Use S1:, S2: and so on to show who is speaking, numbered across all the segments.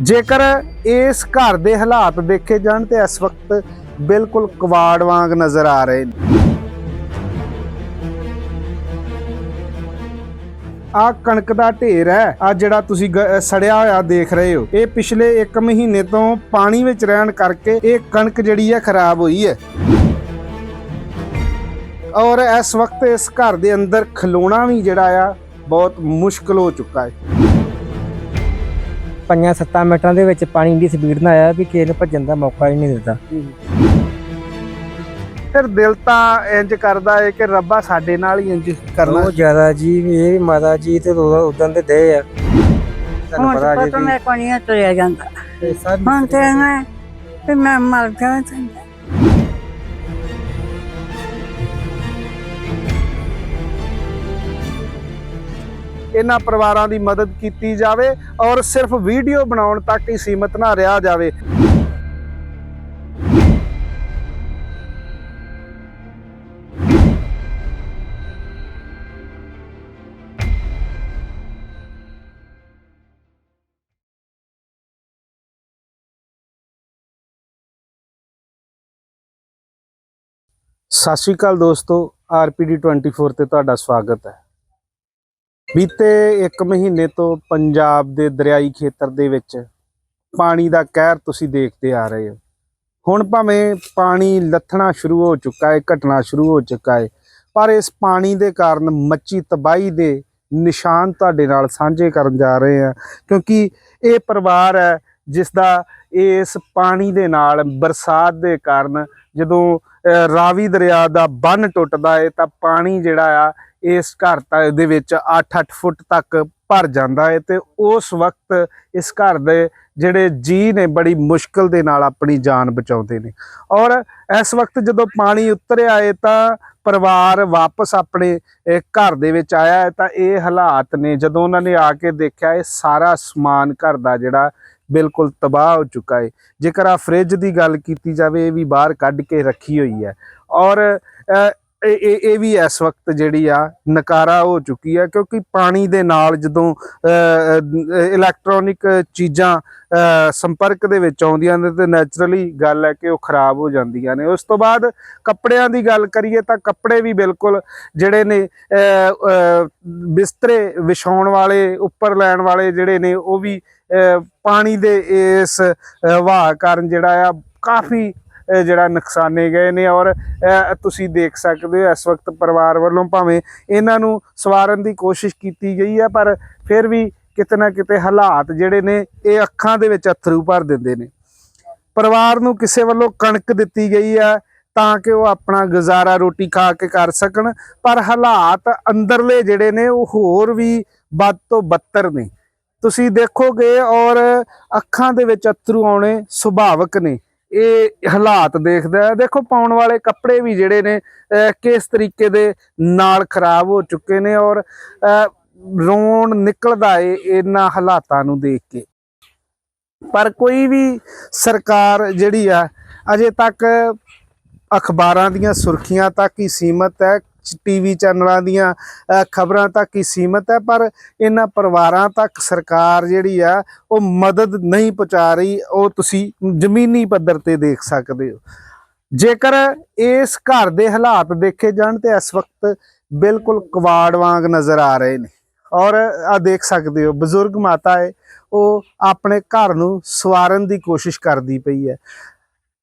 S1: ਜੇਕਰ ਇਸ ਘਰ ਦੇ ਹਾਲਾਤ ਦੇਖੇ ਜਾਣ ਤੇ ਇਸ ਵਕਤ ਬਿਲਕੁਲ ਕਵਾੜ ਵਾਂਗ ਨਜ਼ਰ ਆ ਰਹੇ ਨੇ। ਆ ਕਣਕ ਦਾ ਢੇਰ ਹੈ ਆ ਜਿਹੜਾ ਤੁਸੀਂ ਸੜਿਆ ਹੋਇਆ ਦੇਖ ਰਹੇ ਹੋ। ਇਹ ਪਿਛਲੇ 1 ਮਹੀਨੇ ਤੋਂ ਪਾਣੀ ਵਿੱਚ ਰਹਿਣ ਕਰਕੇ ਇਹ ਕਣਕ ਜਿਹੜੀ ਹੈ ਖਰਾਬ ਹੋਈ ਹੈ। ਔਰ ਇਸ ਵਕਤ ਇਸ ਘਰ ਦੇ ਅੰਦਰ ਖਲੋਣਾ ਵੀ ਜਿਹੜਾ ਆ, ਬਹੁਤ ਮੁਸ਼ਕਲ ਹੋ ਚੁੱਕਾ ਹੈ।
S2: ਪੰਜਾਂ ਸੱਤਾਂ ਮਿੰਟਾਂ ਦੇ ਵਿੱਚ ਪਾਣੀ ਦੀ ਸਪੀਡ ਨਾਲ ਆਇਆ ਵੀ ਕਿਸੇ ਨੂੰ ਭੱਜਣ ਦਾ ਮੌਕਾ ਹੀ ਨਹੀਂ ਦਿੱਤਾ।
S1: ਫਿਰ ਦਿਲ ਤਾਂ ਇੰਜ ਕਰਦਾ ਹੈ ਕਿ ਰੱਬਾ ਸਾਡੇ ਨਾਲ ਹੀ ਇੰਜ ਕਰਨਾ।
S2: ਬਹੁਤ ਜ਼ਿਆਦਾ ਜੀ ਇਹ ਮਾਤਾ ਜੀ ਤੇ ਉਦੋਂ ਦੇ ਦੇ ਆ। ਤੁਹਾਨੂੰ ਪਤਾ ਜੀ
S3: ਕੋਲ ਨਹੀਂ ਤੁਰਿਆ ਜਾਂਦਾ। ਹੁਣ ਤੇ ਮੈਂ ਤੇ ਮੈਂ ਮਰ ਗਿਆ ਤੇ।
S1: ਇਹਨਾਂ ਪਰਿਵਾਰਾਂ ਦੀ ਮਦਦ ਕੀਤੀ ਜਾਵੇ ਔਰ ਸਿਰਫ ਵੀਡੀਓ ਬਣਾਉਣ ਤੱਕ ਹੀ ਸੀਮਤ ਨਾ ਰਿਹਾ ਜਾਵੇ। ਸਤਿ ਸ਼੍ਰੀ ਅਕਾਲ ਦੋਸਤੋ, ਆਰਪੀਡੀ 24 ਤੇ ਤੁਹਾਡਾ ਸਵਾਗਤ ਹੈ। ਬੀਤੇ 1 ਮਹੀਨੇ ਤੋਂ ਪੰਜਾਬ ਦੇ ਦਰਿਆਈ ਖੇਤਰ ਦੇ ਵਿੱਚ ਪਾਣੀ ਦਾ ਕਹਿਰ ਤੁਸੀਂ ਦੇਖਦੇ ਆ ਰਹੇ ਹੋ। ਹੁਣ ਭਾਵੇਂ ਪਾਣੀ ਲੱਥਣਾ ਸ਼ੁਰੂ ਹੋ ਚੁੱਕਾ ਹੈ, ਘਟਣਾ ਸ਼ੁਰੂ ਹੋ ਚੁੱਕਾ ਹੈ, ਪਰ ਇਸ ਪਾਣੀ ਦੇ ਕਾਰਨ ਮੱਚੀ ਤਬਾਹੀ ਦੇ ਨਿਸ਼ਾਨ ਤੁਹਾਡੇ ਨਾਲ ਸਾਂਝੇ ਕਰਨ ਜਾ ਰਹੇ ਹਾਂ, ਕਿਉਂਕਿ ਇਹ ਪਰਿਵਾਰ ਹੈ ਜਿਸ ਦਾ ਇਸ ਪਾਣੀ ਦੇ ਨਾਲ ਬਰਸਾਤ ਦੇ ਕਾਰਨ ਜਦੋਂ ਰਾਵੀ ਦਰਿਆ ਦਾ ਬੰਨ ਟੁੱਟਦਾ ਹੈ ਤਾਂ ਪਾਣੀ ਜਿਹੜਾ ਆ ਇਸ ਘਰ ਦੇ ਵਿੱਚ 8-8 ਫੁੱਟ ਤੱਕ ਭਰ ਜਾਂਦਾ ਹੈ ਤੇ ਉਸ ਵਕਤ ਇਸ ਘਰ ਦੇ ਜਿਹੜੇ ਜੀ ਨੇ ਬੜੀ ਮੁਸ਼ਕਲ ਦੇ ਨਾਲ ਆਪਣੀ ਜਾਨ ਬਚਾਉਂਦੇ ਨੇ। ਔਰ ਇਸ ਵਕਤ ਜਦੋਂ ਪਾਣੀ ਉਤਰਿਆ ਹੈ ਤਾਂ ਪਰਿਵਾਰ ਵਾਪਸ ਆਪਣੇ ਘਰ ਦੇ ਵਿੱਚ ਆਇਆ ਹੈ ਤਾਂ ਇਹ ਹਾਲਾਤ ਨੇ ਜਦੋਂ ਉਹਨਾਂ ਨੇ ਆ ਕੇ ਦੇਖਿਆ ਇਹ ਸਾਰਾ ਸਮਾਨ ਘਰ ਦਾ ਜਿਹੜਾ ਬਿਲਕੁਲ ਤਬਾਹ ਹੋ ਚੁੱਕਾ ਹੈ ਜੇਕਰ ਆ ਫ੍ਰਿਜ ਦੀ ਗੱਲ ਕੀਤੀ ਜਾਵੇ ਇਹ ਵੀ ਬਾਹਰ ਕੱਢ ਕੇ ਰੱਖੀ ਹੋਈ ਹੈ। ਔਰ ਇਹ ਇਹ ਇਹ ਵੀ ਇਸ ਵਕਤ ਜਿਹੜੀ ਆ ਨਕਾਰਾ ਹੋ ਚੁੱਕੀ ਆ, ਕਿਉਂਕਿ ਪਾਣੀ ਦੇ ਨਾਲ ਜਦੋਂ ਇਲੈਕਟ੍ਰੋਨਿਕ ਚੀਜ਼ਾਂ ਸੰਪਰਕ ਦੇ ਵਿੱਚ ਆਉਂਦੀਆਂ ਨੇ ਤੇ ਨੇਚਰਲੀ ਗੱਲ ਹੈ ਕਿ ਉਹ ਖਰਾਬ ਹੋ ਜਾਂਦੀਆਂ ਨੇ। ਉਸ ਤੋਂ ਬਾਅਦ ਕੱਪੜਿਆਂ ਦੀ ਗੱਲ ਕਰੀਏ ਤਾਂ ਕੱਪੜੇ ਵੀ ਬਿਲਕੁਲ ਜਿਹੜੇ ਨੇ ਬਿਸਤਰੇ ਵਿਛਾਉਣ ਵਾਲੇ, ਉੱਪਰ ਲੈਣ ਵਾਲੇ ਜਿਹੜੇ ਨੇ ਉਹ ਵੀ ਪਾਣੀ ਦੇ ਇਸ ਵਹਾਅ ਕਾਰਨ ਜਿਹੜਾ ਆ ਕਾਫੀ ਜਿਹੜਾ ਨੁਕਸਾਨੇ ਗਏ ਨੇ ਔਰ ਤੁਸੀਂ ਦੇਖ ਸਕਦੇ ਹੋ ਇਸ ਵਕਤ ਪਰਿਵਾਰ ਵੱਲੋਂ ਭਾਵੇਂ ਇਹਨਾਂ ਨੂੰ ਸਵਾਰਨ ਦੀ ਕੋਸ਼ਿਸ਼ ਕੀਤੀ ਗਈ ਹੈ, ਪਰ ਫਿਰ ਵੀ ਕਿਤੇ ਨਾ ਕਿਤੇ ਹਾਲਾਤ ਜਿਹੜੇ ਨੇ, ਇਹ ਅੱਖਾਂ ਦੇ ਵਿੱਚ ਅਥਰੂ ਭਰ ਦਿੰਦੇ ਨੇ। ਪਰਿਵਾਰ ਨੂੰ ਕਿਸੇ ਵੱਲੋਂ ਕਣਕ ਦਿੱਤੀ ਗਈ ਹੈ ਤਾਂ ਕਿ ਉਹ ਆਪਣਾ ਗੁਜ਼ਾਰਾ ਰੋਟੀ ਖਾ ਕੇ ਕਰ ਸਕਣ, ਪਰ ਹਾਲਾਤ ਅੰਦਰਲੇ ਜਿਹੜੇ ਨੇ, ਉਹ ਹੋਰ ਵੀ ਵੱਧ ਤੋਂ ਬੱਤਰ ਨੇ। ਤੁਸੀਂ ਦੇਖੋਗੇ ਔਰ ਅੱਖਾਂ ਦੇ ਵਿੱਚ ਅਥਰੂ ਆਉਣੇ ਸੁਭਾਵਕ ਨੇ। ਇਹ ਹਾਲਾਤ ਦੇਖਦਾ ਹੈ। ਦੇਖੋ, ਪਾਉਣ ਵਾਲੇ ਕੱਪੜੇ ਵੀ ਜਿਹੜੇ ਨੇ ਕਿਸ ਤਰੀਕੇ ਦੇ ਨਾਲ ਖਰਾਬ ਹੋ ਚੁੱਕੇ ਨੇ ਔਰ ਰੋਣ ਨਿਕਲਦਾ ਏ ਇਹਨਾਂ ਹਾਲਾਤਾਂ ਨੂੰ ਦੇਖ ਕੇ। ਪਰ ਕੋਈ ਵੀ ਸਰਕਾਰ ਜਿਹੜੀ ਆ, ਅਜੇ ਤੱਕ ਅਖਬਾਰਾਂ ਦੀਆਂ ਸੁਰਖੀਆਂ ਤੱਕ ਹੀ ਸੀਮਤ ਹੈ। ਟੀਵੀ ਚੈਨਲਾਂ ਦੀਆਂ ਖਬਰਾਂ ਤੱਕ ਹੀ ਸੀਮਤ ਹੈ, ਪਰ ਇਹਨਾਂ ਪਰਿਵਾਰਾਂ ਤੱਕ ਸਰਕਾਰ ਜਿਹੜੀ ਆ, ਉਹ ਮਦਦ ਨਹੀਂ ਪਹੁੰਚਾ ਰਹੀ, ਉਹ ਤੁਸੀਂ ਜ਼ਮੀਨੀ ਪੱਧਰ ਤੇ ਦੇਖ ਸਕਦੇ ਹੋ। ਜੇਕਰ ਇਸ ਘਰ ਦੇ ਹਾਲਾਤ ਦੇਖੇ ਜਾਣ ਤੇ ਇਸ ਵਕਤ ਬਿਲਕੁਲ ਕਵਾੜ ਵਾਂਗ ਨਜ਼ਰ ਆ ਰਹੇ ਨੇ। ਔਰ ਆ ਦੇਖ ਸਕਦੇ ਹੋ, ਬਜ਼ੁਰਗ ਮਾਤਾ ਹੈ, ਉਹ ਆਪਣੇ ਘਰ ਨੂੰ ਸਵਾਰਨ ਦੀ ਕੋਸ਼ਿਸ਼ ਕਰਦੀ ਪਈ ਹੈ।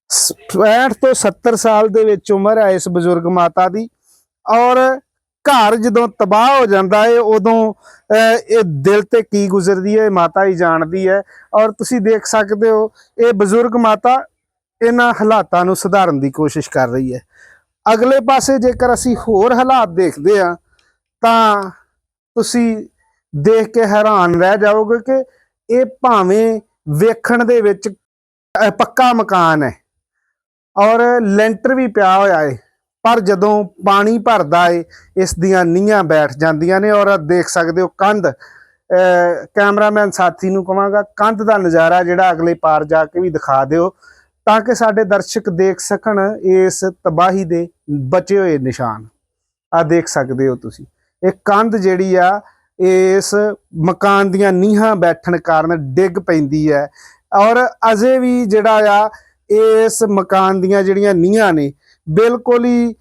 S1: 65 ਤੋਂ 70 ਸਾਲ ਦੇ ਵਿੱਚ ਉਮਰ ਹੈ ਇਸ ਬਜ਼ੁਰਗ ਮਾਤਾ ਦੀ। ਔਰ ਘਰ ਜਦੋਂ ਤਬਾਹ ਹੋ ਜਾਂਦਾ ਏ, ਉਦੋਂ ਇਹ ਦਿਲ ਤੇ ਕੀ ਗੁਜ਼ਰਦੀ ਹੈ ਇਹ ਮਾਤਾ ਹੀ ਜਾਣਦੀ ਹੈ ਔਰ ਤੁਸੀਂ ਦੇਖ ਸਕਦੇ ਹੋ, ਇਹ ਬਜ਼ੁਰਗ ਮਾਤਾ ਇਹਨਾਂ ਹਾਲਾਤਾਂ ਨੂੰ ਸੁਧਾਰਨ ਦੀ ਕੋਸ਼ਿਸ਼ ਕਰ ਰਹੀ ਹੈ ਅਗਲੇ ਪਾਸੇ ਜੇਕਰ ਅਸੀਂ ਹੋਰ ਹਾਲਾਤ ਦੇਖਦੇ ਹਾਂ, ਤਾਂ ਤੁਸੀਂ ਦੇਖ ਕੇ ਹੈਰਾਨ ਰਹਿ ਜਾਓਗੇ ਕਿ ਇਹ ਭਾਵੇਂ ਵੇਖਣ ਦੇ ਵਿੱਚ ਪੱਕਾ ਮਕਾਨ ਹੈ ਔਰ ਲੈਂਟਰ ਵੀ ਪਿਆ ਹੋਇਆ ਹੈ ਪਰ ਜਦੋਂ ਪਾਣੀ ਭਰਦਾ ਏ, ਇਸ ਦੀਆਂ ਨੀਹਾਂ ਬੈਠ ਜਾਂਦੀਆਂ ਨੇ ਔਰ ਦੇਖ ਸਕਦੇ ਹੋ ਕੰਧ ਕੈਮਰਾਮੈਨ ਸਾਥੀ ਨੂੰ ਕਹਾਂਗਾ ਕੰਧ ਦਾ ਨਜ਼ਾਰਾ ਜਿਹੜਾ ਅਗਲੇ ਪਾਰ ਜਾ ਕੇ ਵੀ ਦਿਖਾ ਦਿਓ, ਤਾਂ ਕਿ ਸਾਡੇ ਦਰਸ਼ਕ ਦੇਖ ਸਕਣ ਇਸ ਤਬਾਹੀ ਦੇ ਬਚੇ ਹੋਏ ਨਿਸ਼ਾਨ। ਆ ਦੇਖ ਸਕਦੇ ਹੋ ਤੁਸੀਂ। ਇਹ ਕੰਧ ਜਿਹੜੀ ਆ, ਇਸ ਮਕਾਨ ਦੀਆਂ ਨੀਹਾਂ ਬੈਠਣ ਕਾਰਨ ਡਿੱਗ ਪੈਂਦੀ ਹੈ। ਔਰ ਅਜੇ ਵੀ ਜਿਹੜਾ ਆ, ਇਸ ਮਕਾਨ ਦੀਆਂ ਜਿਹੜੀਆਂ ਨੀਹਾਂ ਨੇ ਬਿਲਕੁਲ ਹੀ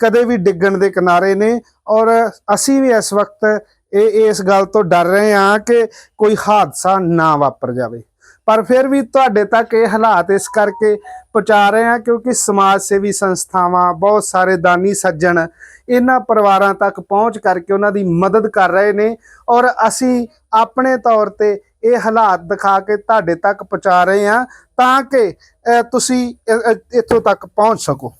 S1: ਕਦੇ ਵੀ ਡਿੱਗਣ ਦੇ ਕਿਨਾਰੇ ਨੇ ਔਰ ਅਸੀਂ ਵੀ ਇਸ ਵਕਤ ਇਹ ਇਸ ਗੱਲ ਤੋਂ ਡਰ ਰਹੇ ਹਾਂ ਕਿ ਕੋਈ ਹਾਦਸਾ ਨਾ ਵਾਪਰ ਜਾਵੇ। ਪਰ ਫਿਰ ਵੀ ਤੁਹਾਡੇ ਤੱਕ ਇਹ ਹਾਲਾਤ ਇਸ ਕਰਕੇ ਪਹੁੰਚਾ ਰਹੇ ਹਾਂ ਕਿਉਂਕਿ ਸਮਾਜ ਸੇਵੀ ਸੰਸਥਾਵਾਂ, ਬਹੁਤ ਸਾਰੇ ਦਾਨੀ ਸੱਜਣ ਇਹਨਾਂ ਪਰਿਵਾਰਾਂ ਤੱਕ ਪਹੁੰਚ ਕਰਕੇ ਉਹਨਾਂ ਦੀ ਮਦਦ ਕਰ ਰਹੇ ਨੇ ਔਰ ਅਸੀਂ ਆਪਣੇ ਤੌਰ ਤੇ ਇਹ ਹਾਲਾਤ ਦਿਖਾ ਕੇ ਤੁਹਾਡੇ ਤੱਕ ਪਹੁੰਚਾ ਰਹੇ ਹਾਂ ਤਾਂ ਕਿ ਤੁਸੀਂ ਇੱਥੋਂ ਤੱਕ ਪਹੁੰਚ ਸਕੋ।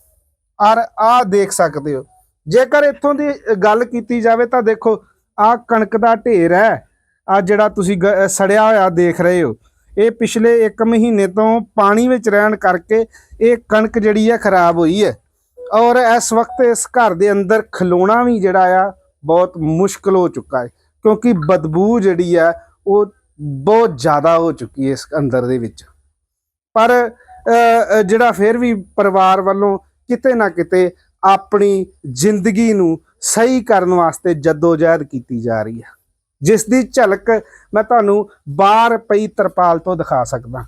S1: ਔਰ ਆਹ ਦੇਖ ਸਕਦੇ ਹੋ। ਜੇਕਰ ਇੱਥੋਂ ਦੀ ਗੱਲ ਕੀਤੀ ਜਾਵੇ ਤਾਂ ਦੇਖੋ, ਆਹ ਕਣਕ ਦਾ ਢੇਰ ਹੈ। ਆ ਜਿਹੜਾ ਤੁਸੀਂ ਗ- ਸੜਿਆ ਹੋਇਆ ਦੇਖ ਰਹੇ ਹੋ। ਇਹ ਪਿਛਲੇ 1 ਮਹੀਨੇ ਤੋਂ ਪਾਣੀ ਵਿੱਚ ਰਹਿਣ ਕਰਕੇ ਇਹ ਕਣਕ ਜਿਹੜੀ ਹੈ ਖਰਾਬ ਹੋਈ ਹੈ। ਔਰ ਇਸ ਵਕਤ ਇਸ ਘਰ ਦੇ ਅੰਦਰ ਖਲੋਣਾ ਵੀ ਜਿਹੜਾ ਆ, ਬਹੁਤ ਮੁਸ਼ਕਲ ਹੋ ਚੁੱਕਾ ਹੈ। ਕਿਉਂਕਿ ਬਦਬੂ ਜਿਹੜੀ ਹੈ, ਉਹ ਬਹੁਤ ਜ਼ਿਆਦਾ ਹੋ ਚੁੱਕੀ ਹੈ ਇਸ ਅੰਦਰ ਦੇ ਵਿੱਚ। ਪਰ ਜਿਹੜਾ ਫਿਰ ਵੀ ਪਰਿਵਾਰ ਵੱਲੋਂ ਕਿਤੇ ਨਾ ਕਿਤੇ ਆਪਣੀ ਜ਼ਿੰਦਗੀ ਨੂੰ ਸਹੀ ਕਰਨ ਵਾਸਤੇ ਜਦੋਜਹਿਦ ਕੀਤੀ ਜਾ ਰਹੀ ਹੈ ਜਿਸ ਦੀ ਝਲਕ ਮੈਂ ਤੁਹਾਨੂੰ ਬਾਹਰ ਪਈ ਤਰਪਾਲ ਤੋਂ ਦਿਖਾ ਸਕਦਾ।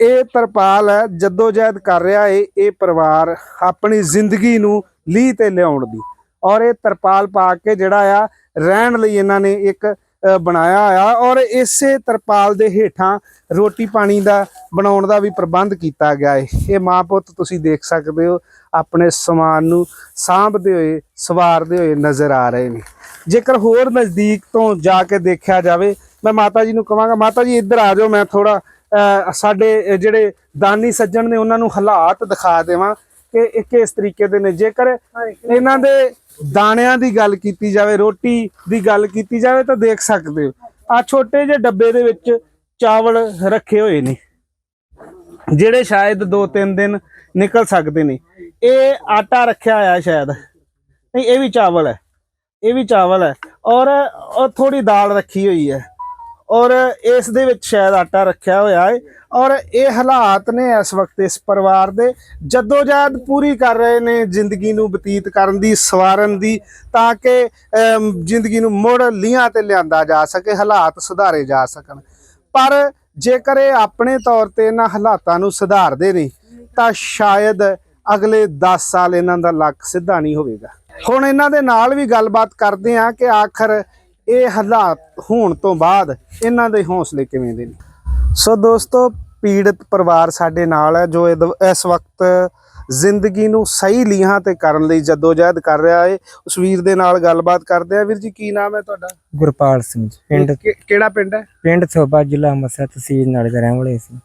S1: ਇਹ ਤਰਪਾਲ ਹੈ ਜਦੋਜਹਿਦ ਕਰ ਰਿਹਾ ਏ, ਇਹ ਪਰਿਵਾਰ ਆਪਣੀ ਜ਼ਿੰਦਗੀ ਨੂੰ ਲੀਹ ਤੇ ਲਿਆਉਣ ਦੀ। ਔਰ ਇਹ ਤਰਪਾਲ ਪਾ ਕੇ ਜਿਹੜਾ ਆ, ਰਹਿਣ ਲਈ ਇਹਨਾਂ ਨੇ ਇੱਕ ਬਣਾਇਆ ਆ ਔਰ ਇਸੇ ਤਰਪਾਲ ਦੇ ਹੇਠਾਂ ਰੋਟੀ ਪਾਣੀ ਦਾ ਬਣਾਉਣ ਦਾ ਵੀ ਪ੍ਰਬੰਧ ਕੀਤਾ ਗਿਆ ਹੈ ਇਹ ਮਾਂ ਪੁੱਤ ਤੁਸੀਂ ਦੇਖ ਸਕਦੇ ਹੋ ਆਪਣੇ ਸਮਾਨ ਨੂੰ ਸਾਂਭਦੇ ਹੋਏ ਸਵਾਰਦੇ ਹੋਏ ਨਜ਼ਰ ਆ ਰਹੇ ਨੇ। ਜੇਕਰ ਹੋਰ ਨਜ਼ਦੀਕ ਤੋਂ ਜਾ ਕੇ ਦੇਖਿਆ ਜਾਵੇ ਮੈਂ ਮਾਤਾ ਜੀ ਨੂੰ ਕਹਾਂਗਾ ਮਾਤਾ ਜੀ ਇੱਧਰ ਆ ਜਾਓ ਮੈਂ ਥੋੜਾ ਸਾਡੇ ਜਿਹੜੇ ਦਾਨੀ ਸੱਜਣ ਨੇ ਉਹਨਾਂ ਨੂੰ ਹਾਲਾਤ ਦਿਖਾ ਦੇਵਾਂ ਕਿ ਇਹ ਕਿਸ ਤਰੀਕੇ ਦੇ ਨੇ। ਜੇਕਰ ਇਹਨਾਂ ਦੇ ਦਾਣਿਆਂ ਦੀ ਗੱਲ ਕੀਤੀ ਜਾਵੇ, ਰੋਟੀ ਦੀ ਗੱਲ ਕੀਤੀ ਜਾਵੇ ਤਾਂ ਦੇਖ ਸਕਦੇ ਹੋ। ਆ ਛੋਟੇ ਜਿਹੇ ਡੱਬੇ ਦੇ ਵਿੱਚ ਚਾਵਲ ਰੱਖੇ ਹੋਏ ਨੇ, ਜਿਹੜੇ ਸ਼ਾਇਦ 2-3 ਦਿਨ ਨਿਕਲ ਸਕਦੇ ਨੇ। ਇਹ ਆਟਾ ਰੱਖਿਆ ਹੋਇਆ ਸ਼ਾਇਦ। ਨਹੀਂ, ਇਹ ਵੀ ਚਾਵਲ ਹੈ, ਇਹ ਵੀ ਚਾਵਲ ਹੈ। ਔਰ ਉਹ ਥੋੜੀ ਦਾਲ ਰੱਖੀ ਹੋਈ ਹੈ। ਔਰ ਇਸ ਦੇ ਵਿੱਚ ਸ਼ਾਇਦ ਆਟਾ ਰੱਖਿਆ ਹੋਇਆ ਹੈ। ਔਰ ਇਹ ਹਾਲਾਤ ਨੇ ਇਸ ਵਕਤ ਇਸ ਪਰਿਵਾਰ ਦੇ। ਜਦੋਜਹਿਦ ਪੂਰੀ ਕਰ ਰਹੇ ਨੇ ਜ਼ਿੰਦਗੀ ਨੂੰ ਬਤੀਤ ਕਰਨ ਦੀ, ਸਵਾਰਨ ਦੀ, ਤਾਂ ਕਿ ਜ਼ਿੰਦਗੀ ਨੂੰ ਮੁੜ ਲੀਹਾਂ ਤੇ ਲਿਆਂਦਾ ਜਾ ਸਕੇ, ਹਾਲਾਤ ਸੁਧਾਰੇ ਜਾ ਸਕਣ। ਪਰ ਜੇਕਰ ਇਹ ਆਪਣੇ ਤੌਰ ਤੇ ਇਹਨਾਂ ਹਾਲਾਤਾਂ ਨੂੰ ਸੁਧਾਰਦੇ ਨੇ, ਤਾਂ ਸ਼ਾਇਦ ਅਗਲੇ 10 ਸਾਲ ਇਹਨਾਂ ਦਾ ਲੱਕ ਸਿੱਧਾ ਨਹੀਂ ਹੋਵੇਗਾ। ਹੁਣ ਇਹਨਾਂ ਦੇ ਨਾਲ ਵੀ ਗੱਲਬਾਤ ਕਰਦੇ ਹਾਂ ਕਿ ਆਖਰ ਇਹ ਹਾਲਾਤ ਹੋਣ ਤੋਂ ਬਾਅਦ ਇਹਨਾਂ ਦੇ ਹੌਸਲੇ ਕਿਵੇਂ ਦੇ ਨੇ। ਸੋ ਦੋਸਤੋ ਪੀੜਤ ਪਰਿਵਾਰ ਸਾਡੇ ਨਾਲ ਹੈ ਜੋ ਇਸ ਵਕਤ ਜ਼ਿੰਦਗੀ ਨੂੰ ਸਹੀ ਲੀਹਾਂ ਤੇ ਕਰਨ ਲਈ ਜਦੋਜਹਿਦ ਕਰ ਰਿਹਾ ਹੈ ਉਸ ਵੀਰ ਦੇ ਨਾਲ ਗੱਲਬਾਤ ਕਰਦੇ ਆ ਵੀਰ ਜੀ ਕੀ ਨਾਮ ਹੈ ਤੁਹਾਡਾ?
S2: ਗੁਰਪਾਲ ਸਿੰਘ ਜੀ, ਪਿੰਡ
S1: ਕਿਹੜਾ ਪਿੰਡ ਹੈ?
S2: ਪਿੰਡ ਥੋਬਾ ਜ਼ਿਲ੍ਹਾ ਅੰਮ੍ਰਿਤਸਰ ਤਹਿਸੀਲ ਨਾਲੇ ਰਹਿਣ ਵਾਲੇ ਸੀ।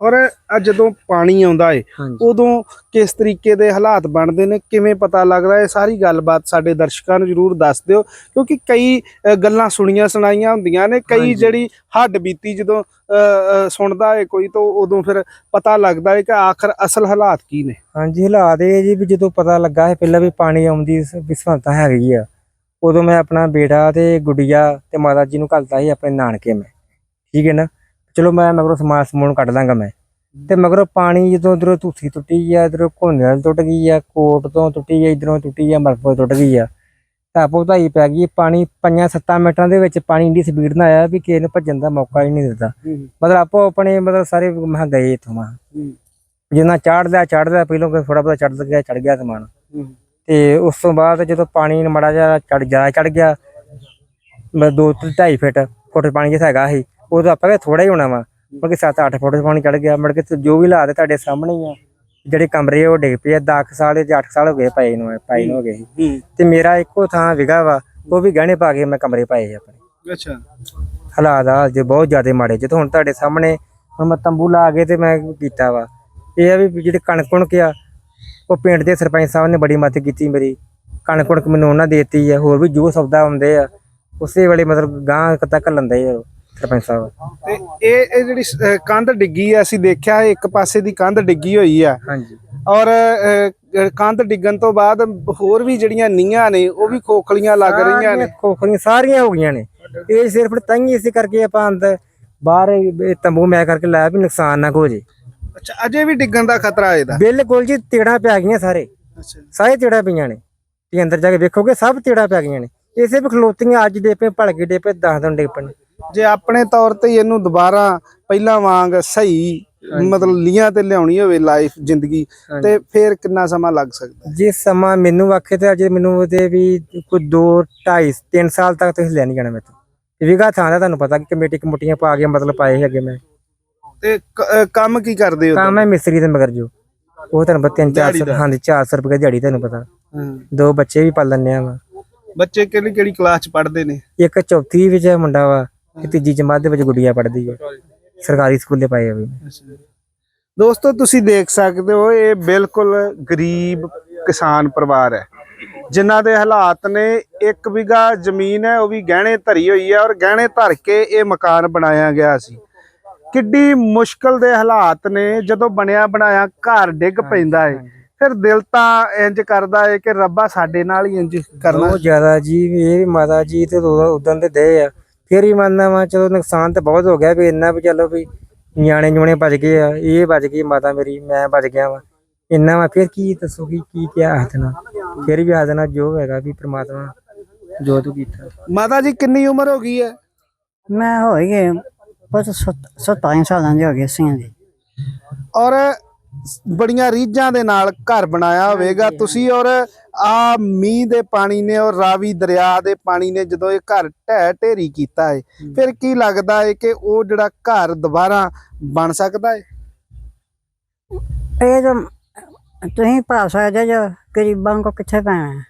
S1: ਔਰ ਆ ਜਦੋਂ ਪਾਣੀ ਆਉਂਦਾ ਏ ਉਦੋਂ ਕਿਸ ਤਰੀਕੇ ਦੇ ਹਾਲਾਤ ਬਣਦੇ ਨੇ ਕਿਵੇਂ ਪਤਾ ਲੱਗਦਾ ਇਹ ਸਾਰੀ ਗੱਲਬਾਤ ਸਾਡੇ ਦਰਸ਼ਕਾਂ ਨੂੰ ਜਰੂਰ ਦੱਸ ਦਿਓ ਕਿਉਂਕਿ ਕਈ ਗੱਲਾਂ ਸੁਣੀਆਂ ਸੁਣਾਈਆਂ ਹੁੰਦੀਆਂ ਨੇ ਕਈ। ਜਿਹੜੀ ਹੱਡ ਬੀਤੀ ਜਦੋਂ ਸੁਣਦਾ ਏ ਕੋਈ ਤਾਂ ਉਦੋਂ ਫਿਰ ਪਤਾ ਲੱਗਦਾ ਏ ਕਿ ਆਖਰ ਅਸਲ ਹਾਲਾਤ ਕੀ ਨੇ।
S2: ਹਾਂਜੀ ਹਾਲਾਤ ਇਹ ਜੀ ਵੀ ਜਦੋਂ ਪਤਾ ਲੱਗਾ ਹੈ ਪਹਿਲਾਂ ਵੀ ਪਾਣੀ ਆਉਂਦੀ ਵਿਸਵੰਤਾ ਹੈਗੀ ਆ ਉਦੋਂ ਮੈਂ ਆਪਣਾ ਬੇਟਾ ਤੇ ਗੁੱਡੀਆ ਤੇ ਮਾਤਾ ਜੀ ਨੂੰ ਘੱਲਤਾ ਸੀ ਆਪਣੇ ਨਾਨਕੇ ਮੈਂ। ਠੀਕ ਹੈ ਨਾ? ਚਲੋ ਮੈਂ ਮਗਰੋਂ ਸਮਾਨ ਸਮੂਨ ਕੱਢ ਦਾਂਗਾ ਮੈਂ। ਤੇ ਮਗਰੋਂ ਪਾਣੀ ਜਦੋਂ ਇਧਰੋਂ ਧੂਸੀ ਟੁੱਟੀ ਆ ਇਧਰੋਂ ਘੋਨੇ ਵਾਲ ਟੁੱਟ ਗਈ ਆ ਕੋਟ ਤੋਂ ਟੁੱਟੀ ਆ ਇਧਰੋਂ ਟੁੱਟੀ ਆ ਮਲਕੋ ਟੁੱਟ ਗਈ ਆ। ਤਾਪੋ ਧਾਈ ਪੈ ਗਈ ਪਾਣੀ ਪੰਜਾਂ ਸੱਤਾਂ ਮਿੰਟਾਂ ਦੇ ਵਿੱਚ ਪਾਣੀ ਇੰਨੀ ਸਪੀਡ ਨਾਲ ਆਇਆ ਵੀ ਕਿਸੇ ਨੂੰ ਭੱਜਣ ਦਾ ਮੌਕਾ ਹੀ ਨਹੀਂ ਦਿੱਤਾ। ਮਤਲਬ ਆਪੋ ਆਪਣੇ ਮਤਲਬ ਸਾਰੇ ਮਹਾਂ ਗਏ ਇੱਥੋਂ ਮਹਾਂ ਜਿੰਨਾ ਚੜਦਾ ਚੜਦਾ ਪਹਿਲੋਂ ਥੋੜਾ ਬਹੁਤਾ ਚੜ ਗਿਆ ਚੜ ਗਿਆ ਸਮਾਨ। ਤੇ ਉਸ ਤੋਂ ਬਾਅਦ ਜਦੋਂ ਪਾਣੀ ਮੜਾ ਜਿਹਾ ਚੜ ਜ਼ਿਆਦਾ ਚੜ ਗਿਆ ਮੈਂ 2 2.5 ਫੁੱਟ ਫੁੱਟ ਪਾਣੀ ਜਿਹਾ ਹੈਗਾ ਸੀ। ਉਦੋਂ ਆਪਾਂ ਕਿ ਥੋੜਾ ਹੀ ਹੋਣਾ ਵਾ ਮਤਲਬ ਕਿ 7-8 ਫੁੱਟ ਪਾਣੀ ਚੜ ਗਿਆ ਮੜ ਕੇ ਜੋ ਵੀ ਹਾਲਾਤ ਤੁਹਾਡੇ ਸਾਹਮਣੇ ਹੀ ਆ ਜਿਹੜੇ ਕਮਰੇ ਉਹ ਡਿੱਗ ਪਏ ਆ 10 ਸਾਲ ਦੇ 8 ਸਾਲ ਹੋ ਗਏ ਪਏ ਨੂੰ ਪਾਈ ਨੂੰ ਹੋ ਗਏ। ਤੇ ਮੇਰਾ ਇੱਕੋ ਥਾਂ ਵਿਗਾ ਵਾ ਉਹ ਵੀ ਗਹਿਣੇ ਪਾ ਕੇ ਮੈਂ ਕਮਰੇ ਪਾਏ ਆਪਣੇ।
S1: ਅੱਛਾ।
S2: ਹਾਲਾਤ ਆ ਜੇ ਬਹੁਤ ਜ਼ਿਆਦਾ ਮਾੜੇ ਜਦੋਂ ਹੁਣ ਤੁਹਾਡੇ ਸਾਹਮਣੇ ਹੁਣ ਮੈਂ ਤੰਬੂ ਲਾ ਕੇ ਤੇ ਮੈਂ ਕੀਤਾ ਵਾ। ਇਹ ਆ ਵੀ ਜਿਹੜੇ ਕਣਕ ਕੁਣਕ ਆ ਉਹ ਪਿੰਡ ਦੇ ਸਰਪੰਚ ਸਾਹਿਬ ਨੇ ਬੜੀ ਮਦਦ ਕੀਤੀ ਮੇਰੀ। ਕਣਕ ਕੁਣਕ ਮੈਨੂੰ ਉਹਨਾਂ ਦੇਤੀ ਆ ਹੋਰ ਵੀ ਜੋ ਸੌਦਾ ਹੁੰਦੇ ਆ ਉਸੇ ਵੇਲੇ ਮਤਲਬ ਗਾਂ ਤੱਕ ਲੰਦੇ ਆ ਸਰਪੰਚ ਸਾਹਿਬ।
S1: ਤੇ ਇਹ ਇਹ ਜਿਹੜੀ ਸ- ਅ, ਕੰਧ ਡਿੱਗੀ ਆ ਅਸੀਂ ਦੇਖਿਆ ਇੱਕ ਪਾਸੇ ਦੀ ਕੰਧ ਡਿੱਗੀ ਹੋਈ ਆ।
S2: ਹਾਂਜੀ।
S1: ਔਰ ਕੰਧ ਡਿੱਗਣ ਤੋਂ ਬਾਅਦ ਹੋਰ ਵੀ ਜਿਹੜੀਆਂ ਨੀਆਂ ਨੇ ਉਹ ਵੀ ਖੋਖਲੀਆਂ ਲੱਗ ਰਹੀਆਂ ਨੇ।
S2: ਖੋਖਰੀਆਂ ਸਾਰੀਆਂ ਹੋ ਗਈਆਂ ਨੇ। ਇਹ ਸਿਰਫ ਤਾਂਹੀ ਇਸੇ ਕਰਕੇ ਆਪਾਂ ਅੰਦਰ ਬਾਹਰ ਇਹ ਤੰਬੂ ਮੈਂ ਕਰਕੇ ਲਾਇਆ ਵੀ ਨੁਕਸਾਨ ਨਾ ਹੋ ਜੇ
S1: ਅੱਛਾ ਅਜੇ ਵੀ ਡਿੱਗਣ ਦਾ ਖਤਰਾ ਹੈ ਇਹਦਾ?
S2: ਬਿਲਕੁਲ ਜੀ ਤੇੜਾਂ ਪੈ ਗਈਆਂ ਸਾਰੇ।
S1: ਅੱਛਾ
S2: ਸਾਰੇ ਤੇੜਾਂ ਪਈਆਂ ਨੇ। ਤੁਸੀਂ ਅੰਦਰ ਜਾ ਕੇ ਵੇਖੋਗੇ ਸਭ ਤੇੜਾਂ ਪੈ ਗਈਆਂ ਨੇ। ਇਸੇ ਵੀ ਖਲੋਤੀਆਂ ਅੱਜ ਦੇ ਪਏ ਭਲਕੇ ਦੇ ਪਏ 10 ਦਿਨ ਡੇ ਪਏ
S1: ਜੇ ਆਪਣੇ ਤੌਰ ਤੇ ਇਹਨੂੰ ਦੁਬਾਰਾ ਪਹਿਲਾਂ ਵਾਂਗ ਸਹੀ ਮਤਲਬ ਲੀਆਂ ਤੇ ਲਿਆਉਣੀ ਹੋਵੇ ਲਾਈਫ ਜ਼ਿੰਦਗੀ ਤੇ ਫਿਰ ਕਿੰਨਾ ਸਮਾਂ ਲੱਗ ਸਕਦਾ?
S2: ਜੇ ਸਮਾਂ ਮੈਨੂੰ ਆਖੇ ਤੇ ਅਜੇ ਮੈਨੂੰ ਉਹਦੇ ਵੀ ਕੋਈ 2 2.5 3 ਸਾਲ ਤੱਕ ਤੇ ਲੈ ਨਹੀਂ ਜਾਣਾ ਤੋਂ। ਵਿਗਾ ਥਾਂ ਦਾ ਤੁਹਾਨੂੰ ਪਤਾ ਕਿ ਕਮੇਟੀ ਕਮੁੱਟੀਆਂ ਪਾ ਕੇ ਮਤਲਬ ਪਾਏ ਅੱਗੇ ਮੈਂ।
S1: ਤੇ ਕੰਮ ਕੀ ਕਰਦੇ ਹੋ
S2: ਕੰਮ ਹੈ ਮਿਸਤਰੀ ਦੇ ਮਗਰ ਜੋ। ਉਹ ਤੁਹਾਨੂੰ ਪਤਾ 3
S1: ਦਿਹਾੜੀ
S2: 400
S1: ਦਾ।
S2: ਹਾਂਜੀ 400 ਰੁਪਏ ਦਿਹਾੜੀ ਤੁਹਾਨੂੰ ਪਤਾ।
S1: ਹਾਂ।
S2: ਦੋ ਬੱਚੇ ਵੀ ਪਾਲ ਲੈਂਦੇ ਆ ਵਾ
S1: ਬੱਚੇ ਕਿਹੜੀ ਕਿਹੜੀ ਕਲਾਸ ਚ ਪੜ੍ਹਦੇ ਨੇ?
S2: ਇੱਕ ਚੌਥੀ ਵਿੱਚ ਹੈ ਮੁੰਡਾ ਵਾ। ਤੇ ਤੀਜੀ ਜਮਾਤ ਦੇ ਵਿੱਚ ਗੁੱਡੀਆ ਪੜ੍ਹਦੀ ਹੈ। ਸਰਕਾਰੀ ਸਕੂਲੇ ਪਾਏ ਵੀ
S1: ਦੋਸਤੋ ਤੁਸੀਂ ਦੇਖ ਸਕਦੇ ਹੋ ਇਹ ਬਿਲਕੁਲ ਗਰੀਬ ਕਿਸਾਨ ਪਰਿਵਾਰ ਹੈ। ਜਿਨ੍ਹਾਂ ਦੇ ਹਾਲਾਤ ਨੇ ਇੱਕ ਵਿਗਾ ਜ਼ਮੀਨ ਹੈ ਉਹ ਵੀ ਗਹਿਣੇ ਧਰੀ ਹੋਈ ਹੈ ਔਰ ਗਹਿਣੇ ਧਰ ਕੇ ਇਹ ਮਕਾਨ ਬਣਾਇਆ ਗਿਆ ਸੀ। ਕਿੱਡੀ ਮੁਸ਼ਕਲ ਦੇ ਹਾਲਾਤ ਨੇ ਜਦੋਂ ਬਣਿਆ ਬਣਾਇਆ ਘਰ ਡਿੱਗ ਪੈਂਦਾ ਹੈ ਫਿਰ ਦਿਲ ਤਾਂ ਇੰਜ ਕਰਦਾ ਹੈ ਕਿ ਰੱਬਾ ਸਾਡੇ ਨਾਲ ਹੀ ਇੰਜ ਕਰਨਾ
S2: ਬਹੁਤ ਜ਼ਿਆਦਾ ਜੀ ਇਹ ਮਾਤਾ ਜੀ ਤੇ ਉਦੋਂ ਦੇ ਦੇ ਆ। ਫਿਰ ਹੀ ਮੰਨਦਾ ਵਾ ਚਲੋ ਨੁਕਸਾਨ ਤਾਂ ਬਹੁਤ ਹੋ ਗਿਆ ਵੀ ਇੰਨਾ ਵੀ ਚਲੋ ਵੀ ਨਿਆਣੇ ਨਿਉਣੇ ਬਚ ਗਏ ਆ ਇਹ ਬਚ ਗਈ ਮਾਤਾ ਮੇਰੀ ਮੈਂ ਬਚ ਗਿਆ ਵਾ। ਇੰਨਾ ਵਾ ਫਿਰ ਕੀ ਦੱਸੋ ਕੀ ਕੀ ਕਿਹਾ ਹੱਥ ਨਾਲ ਫਿਰ ਵੀ ਹੱਥ ਨਾਲ ਜੋ ਹੈਗਾ ਵੀ ਪ੍ਰਮਾਤਮਾ ਜੋ ਤੂੰ ਕੀਤਾ।
S1: ਮਾਤਾ ਜੀ ਕਿੰਨੀ ਉਮਰ ਹੋ ਗਈ ਹੈ?
S3: ਮੈਂ ਹੋ ਗਏ ਬਸ 27 ਸਾਲਾਂ ਦੇ ਹੋ ਗਏ ਸੀ ਜੀ।
S1: ਔਰ ਬੜੀਆਂ ਰੀਝਾਂ ਦੇ ਨਾਲ ਘਰ ਬਣਾਇਆ ਹੋਵੇਗਾ। ਤੁਸੀਂ ਔਰ ਆ ਮੀਂਹ ਦੇ ਪਾਣੀ ਨੇ ਔਰ ਰਾਵੀ ਦਰਿਆ ਦੇ ਪਾਣੀ ਨੇ ਜਦੋਂ ਇਹ ਘਰ ਢਹਿ ਢੇਰੀ ਕੀਤਾ ਹੈ। ਫਿਰ ਕੀ ਲੱਗਦਾ ਹੈ ਕਿ ਉਹ ਜਿਹੜਾ ਘਰ ਦੁਬਾਰਾ ਬਣ ਸਕਦਾ ਹੈ
S3: ਇਹ ਤਾਂ ਤੁਸੀਂ ਪਾ ਸਕਦੇ ਜੋ ਗਰੀਬਾਂ ਕੋ ਕਿੱਥੇ ਪੈਣਾ?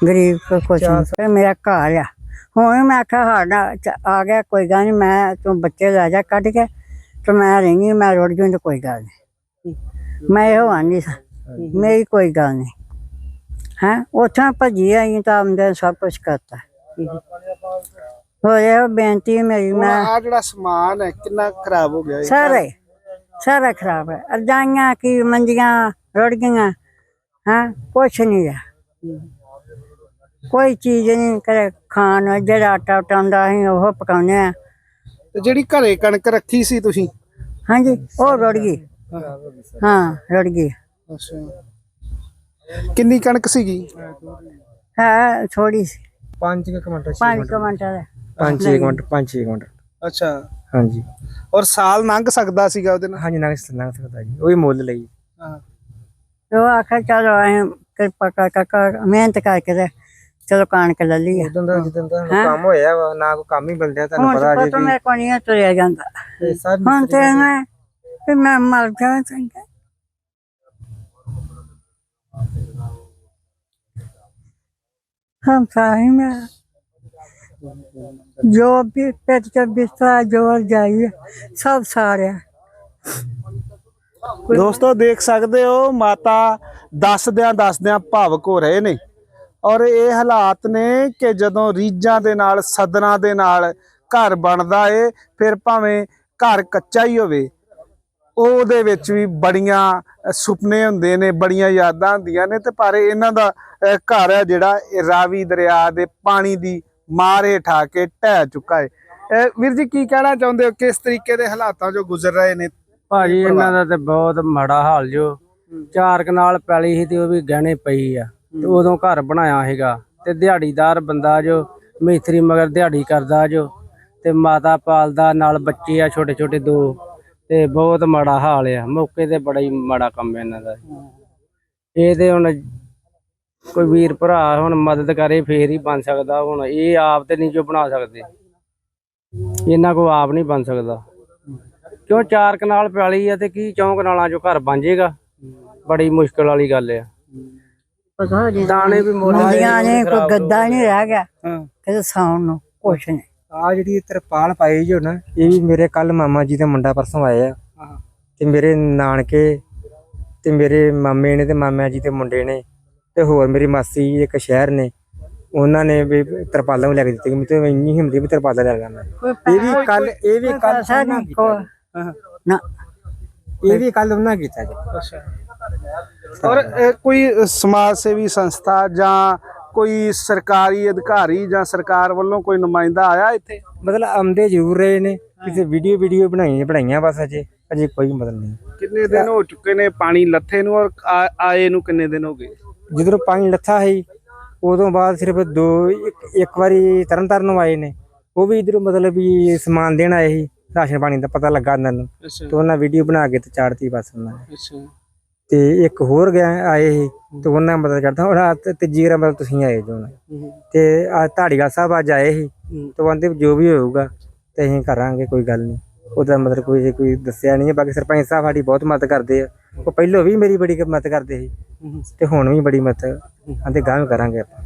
S3: ਗਰੀਬ ਕੋ ਕੁਛ ਨਹੀਂ। ਮੇਰਾ ਘਰ ਆ। ਹੁਣ ਮੈਂ ਆਖਿਆ ਸਾਡਾ ਆ ਗਿਆ ਕੋਈ ਗੱਲ ਨਹੀਂ ਮੈਂ ਤੂੰ ਬੱਚੇ ਲੈ ਜਾ ਕੱਢ ਕੇ ਤੇ ਮੈਂ ਰਹਿਣੀ ਮੈਂ ਰੁੜ ਜੂੰ ਤੇ ਕੋਈ ਗੱਲ ਨਹੀਂ। ਮੈਂ ਇਹੋ ਆਂਦੀ ਸਾਂ ਮੇਰੀ ਕੋਈ ਗੱਲ ਨਹੀਂ। ਹੈ ਉੱਥੋਂ ਭੱਜੀ ਆਈ ਤਾਂ ਆਮਦਨ ਸਭ ਕੁਝ ਕਰਤਾ। ਹੋਇਆ ਬੇਨਤੀ ਮੇਰੀ ਮੈਂ
S1: ਆ ਜਿਹੜਾ ਸਮਾਨ ਹੈ ਕਿੰਨਾ ਖਰਾਬ ਹੋ ਗਿਆ ਹੈ
S3: ਸਾਰੇ ਸਾਰਾ ਖਰਾਬ ਹੈ। ਅਰਜਾਈਆਂ ਕੀ ਮੰਜੀਆਂ ਰੁੜ ਗਈਆਂ ਹਾਂ ਕੁਛ ਨਹੀਂ ਹੈ। ਕੋਈ ਚੀਜ਼ ਨਹੀਂ ਕਰੇ ਖਾਣ ਜਿਹੜਾ ਆਟਾ ਉਟਾਉਂਦਾ ਸੀ ਉਹ ਪਕਾਉਂਦੇ ਆ
S1: ਤੇ ਜਿਹੜੀ ਘਰੇ ਕਣਕ ਰੱਖੀ ਸੀ ਤੁਸੀਂ?
S3: ਹਾਂਜੀ ਉਹ ਰੁੜ ਗਈ ਹਾਂ ਰੁੜ ਗਈ।
S1: ਕਿੰਨੀ ਕਣਕ ਸੀਗੀ?
S3: ਹੈ ਥੋੜੀ ਸੀ।
S2: 5 ਮਿੰਟ
S3: ਪੰਜ ਕੁ ਮਿੰਟ ਦਾ
S2: 5 6 ਮਿੰਟ 5 6 ਮਿੰਟ
S1: ਅੱਛਾ।
S2: ਹਾਂਜੀ।
S1: ਔਰ ਸਾਲ ਲੰਘ ਸਕਦਾ ਸੀਗਾ ਉਹਦੇ ਨਾਲ?
S2: ਹਾਂਜੀ ਨਾ ਨਾ ਸਕਦਾ ਜੀ। ਉਹ ਵੀ ਮੁੱਲ ਲਈ।
S1: ਹਾਂ।
S3: ਉਹ ਆਖਿਆ ਚਲੋ ਅਸੀਂ ਕਿਰਪਾ ਕਰ ਕਰ ਮਿਹਨਤ ਕਰਕੇ ਤੇ ਚਲੋ ਕਣਕ ਲੈ ਲਈ
S2: ਉਦੋਂ ਦਾ ਜਦੋਂ ਦਾ ਕੰਮ ਹੋਇਆ ਵਾ ਨਾ ਕੋਈ ਕੰਮ ਹੀ ਮਿਲਦਾ ਤੁਹਾਨੂੰ
S3: ਹੁਣ
S2: ਪਤਾ
S3: ਤਾਂ
S2: ਜੀ
S3: ਪਤਾ ਮੇਰੇ ਕੋਲ ਨਹੀਂ ਤੁਰਿਆ ਜਾਂਦਾ। ਹੁਣ ਤੇ ਮੈਂ ਤੇ ਮੈਂ ਮਰ ਜਾਣਾ ਚੰਗਾ। ਹਮ ਸਾਹੀ ਮੈਂ ਜੋ ਵੀ ਪੇਟ ਤੇ ਬਿਸਤਰਾ ਜੋ ਜਾਈ ਸਭ ਸਾਰਿਆ।
S1: ਦੋਸਤੋ, ਦੇਖ ਸਕਦੇ ਹੋ, ਮਾਤਾ ਦੱਸਦਿਆਂ ਦੱਸਦਿਆਂ ਭਾਵਕ ਹੋ ਰਹੇ ਨੇ। ਔਰ ਇਹ ਹਾਲਾਤ ਨੇ ਕਿ ਜਦੋਂ ਰੀਜਾਂ ਦੇ ਨਾਲ, ਸਦਨਾ ਦੇ ਨਾਲ ਘਰ ਬਣਦਾ ਏ, ਫਿਰ ਭਾਵੇਂ ਘਰ ਕੱਚਾ ਹੀ ਹੋਵੇ ਉਹਦੇ ਵਿੱਚ ਵੀ ਬੜੀਆਂ ਸੁਪਨੇ ਹੁੰਦੇ ਨੇ ਬੜੀਆਂ ਯਾਦਾਂ ਹੁੰਦੀਆਂ ਨੇ ਤੇ ਪਰ ਇਹਨਾਂ ਦਾ ਘਰ ਹੈ ਜਿਹੜਾ ਰਾਵੀ ਦਰਿਆ ਦੇ ਪਾਣੀ ਦੀ ਮਾਰ ਹੇਠ ਕੇ ਢਹਿ ਚੁੱਕਾ ਹੈ। ਵੀਰ ਜੀ ਕੀ ਕਹਿਣਾ ਚਾਹੁੰਦੇ ਹੋ? ਕਿਸ ਤਰੀਕੇ ਦੇ ਹਾਲਾਤਾਂ ਚੋਂ ਗੁਜ਼ਰ ਰਹੇ ਨੇ?
S4: ਭਾਜੀ ਇਹਨਾਂ ਦਾ ਤੇ ਬਹੁਤ ਮਾੜਾ ਹਾਲ ਜੋ। ਚਾਰ ਕਨਾਲ ਪੈਲੀ ਸੀ ਤੇ ਉਹ ਵੀ ਗਹਿਣੇ ਪਈ ਆ। ਤੇ ਉਦੋਂ ਘਰ ਬਣਾਇਆ ਹੈਗਾ ਤੇ ਦਿਹਾੜੀਦਾਰ ਬੰਦਾ ਜੋ ਮਿਸਤਰੀ ਮਗਰ ਦਿਹਾੜੀ ਕਰਦਾ ਜੋ। ਤੇ ਮਾਤਾ ਪਾਲਦਾ ਨਾਲ ਬੱਚੇ ਆ ਛੋਟੇ ਛੋਟੇ ਦੋ। ਤੇ ਬਹੁਤ ਮਾੜਾ ਹਾਲ ਆ। ਮੌਕੇ ਤੇ ਬੜਾ ਹੀ ਮਾੜਾ ਕੰਮ ਹੈ ਇਹਨਾਂ ਦਾ। ਇਹ ਤੇ ਹੁਣ ਕੋਈ ਵੀਰ ਭਰਾ ਹੁਣ ਮਦਦ ਕਰੇ ਫੇਰ ਹੀ ਬਣ ਸਕਦਾ। ਹੁਣ ਇਹ ਆਪ ਤੇ ਨਹੀਂ ਜੋ ਬਣਾ ਸਕਦੇ। ਇਹਨਾਂ ਕੋ ਆਪ ਨਹੀਂ ਬਣ ਸਕਦਾ। ਕਿਉਂ ਚਾਰ ਕਨਾਲ ਪੈਲੀ ਆ ਤੇ ਕੀ ਚੌਂ ਕਨਾਲਾਂ ਚੋਂ ਘਰ ਬਣ ਜਾਏਗਾ ਬੜੀ ਮੁਸ਼ਕਲ ਵਾਲੀ ਗੱਲ ਆ।
S3: ਪਤਾ ਨਹੀਂ
S4: ਦਾਣੇ ਵੀ ਮੁੱਲ
S3: ਮੰਡੀਆਂ ਨੇ ਕੋਈ ਗੱਦਾ ਨਹੀਂ ਰਹਿ ਗਿਆ ਕਿਤੇ ਸੌਣ ਨੂੰ ਕੁਛ ਨਹੀਂ।
S2: ਆ ਜਿਹੜੀ ਤਰਪਾਲ ਪਾਈ ਜੋ ਨਾ ਇਹ ਵੀ ਮੇਰੇ ਕੱਲ ਮਾਮਾ ਜੀ ਦਾ ਮੁੰਡਾ ਪਰਸੋਂ ਆਏ ਆ ਤੇ ਮੇਰੇ ਨਾਨਕੇ ਤੇ ਮੇਰੇ ਮਾਮੇ ਨੇ ਤੇ ਮਾਮਾ ਜੀ ਦੇ ਮੁੰਡੇ ਨੇ ਤੇ ਹੋਰ ਮੇਰੀ ਮਾਸੀ ਇੱਕ ਸ਼ਹਿਰ ਨੇ ਉਹਨਾਂ ਨੇ ਵੀ ਤਰਪਾਲਾਂ ਵੀ ਲੈ ਕੇ ਦਿੱਤੀ ਮੈਨੂੰ ਤੇ ਇੰਨੀ ਹਿੰਮਤ ਵੀ ਤਰਪਾਲਾਂ ਲੈ ਲੈਣਾ ਇਹ ਵੀ ਕੱਲ ਇਹ ਵੀ ਕੱਲ
S3: ਨਾ।
S2: ਇਹ ਵੀ ਕੱਲ ਉਹਨਾਂ ਕੀਤਾ ਜੀ।
S1: ਔਰ ਇਹ ਕੋਈ ਸਮਾਜ ਸੇਵੀ ਸੰਸਥਾ ਜਾਂ ਕੋਈ ਸਰਕਾਰੀ ਅਧਿਕਾਰੀ ਜਾਂ ਸਰਕਾਰ ਵੱਲੋਂ ਕੋਈ ਨੁਮਾਇੰਦਾ ਆਇਆ ਇੱਥੇ?
S2: ਮਤਲਬ ਆਉਂਦੇ ਜ਼ਰੂਰ ਰਹੇ ਨੇ ਕਿਸੇ ਵੀਡੀਓ ਵੀਡੀਓ ਬਣਾਈਆਂ ਬਣਾਈਆਂ ਬਸ ਅਜੇ ਅਜੇ ਕੋਈ ਮਤਲਬ ਨਹੀਂ।
S1: ਕਿੰਨੇ ਦਿਨ ਹੋ ਚੁੱਕੇ ਨੇ ਪਾਣੀ ਲੱਥੇ ਨੂੰ ਔਰ ਆ- ਆਏ ਨੂੰ ਕਿੰਨੇ ਦਿਨ ਹੋ ਗਏ?
S2: ਜਦੋਂ ਪਾਣੀ ਲੱਥਾ ਹੈ ਉਦੋਂ ਬਾਅਦ ਸਿਰਫ ਦੋ ਇੱਕ- ਇੱਕ ਵਾਰੀ ਤਰਨਤਾਰਨ ਨੂੰ ਆਏ ਨੇ। ਉਹ ਵੀ ਇਧਰ ਮਤਲਬ ਵੀ ਸਮਾਨ ਦੇਣ ਆਏ ਸੀ ਰਾਸ਼ਨ ਪਾਣੀ ਦਾ ਪਤਾ ਲੱਗਾ ਉਹਨਾਂ ਨੂੰ।
S1: ਅੱਛਾ।
S2: ਉਹਨਾਂ ਵੀਡੀਓ ਬਣਾ ਕੇ ਤੇ ਚਾੜਤੀ ਬਸ ਉਹਨਾਂ ਨੇ।
S1: ਅੱਛਾ।
S2: ਤੇ ਇੱਕ ਹੋਰ ਗਿਆ ਆਏ ਸੀ ਤੇ ਉਹਨਾਂ ਮਦਦ ਕਰਦਾ। ਤੇ ਤੀਜੀ ਵਾਰ ਮਤਲਬ ਤੁਸੀਂ ਆਏ ਜੋ। ਤੇ ਆ ਧਾੜੀਵਾਲ ਸਾਹਿਬ ਅੱਜ ਆਏ ਸੀ ਤੇ ਉਹ ਕਹਿੰਦੇ ਜੋ ਵੀ ਹੋਊਗਾ ਤੇ ਅਸੀਂ ਕਰਾਂਗੇ ਕੋਈ ਗੱਲ ਨਹੀਂ। ਉਹਦਾ ਮਤਲਬ ਕੋਈ ਕੋਈ ਦੱਸਿਆ ਨਹੀਂ ਹੈ ਬਾਕੀ ਸਰਪੰਚ ਸਾਹਿਬ ਸਾਡੀ ਬਹੁਤ ਮਦਦ ਕਰਦੇ ਆ। ਉਹ ਪਹਿਲਾਂ ਵੀ ਮੇਰੀ ਬੜੀ ਮਦਦ ਕਰਦੇ ਸੀ ਤੇ ਹੁਣ ਵੀ ਬੜੀ ਮਦਦ ਆਂਦੇ ਗਾਂਹ ਵੀ ਕਰਾਂਗੇ ਆਪਾਂ।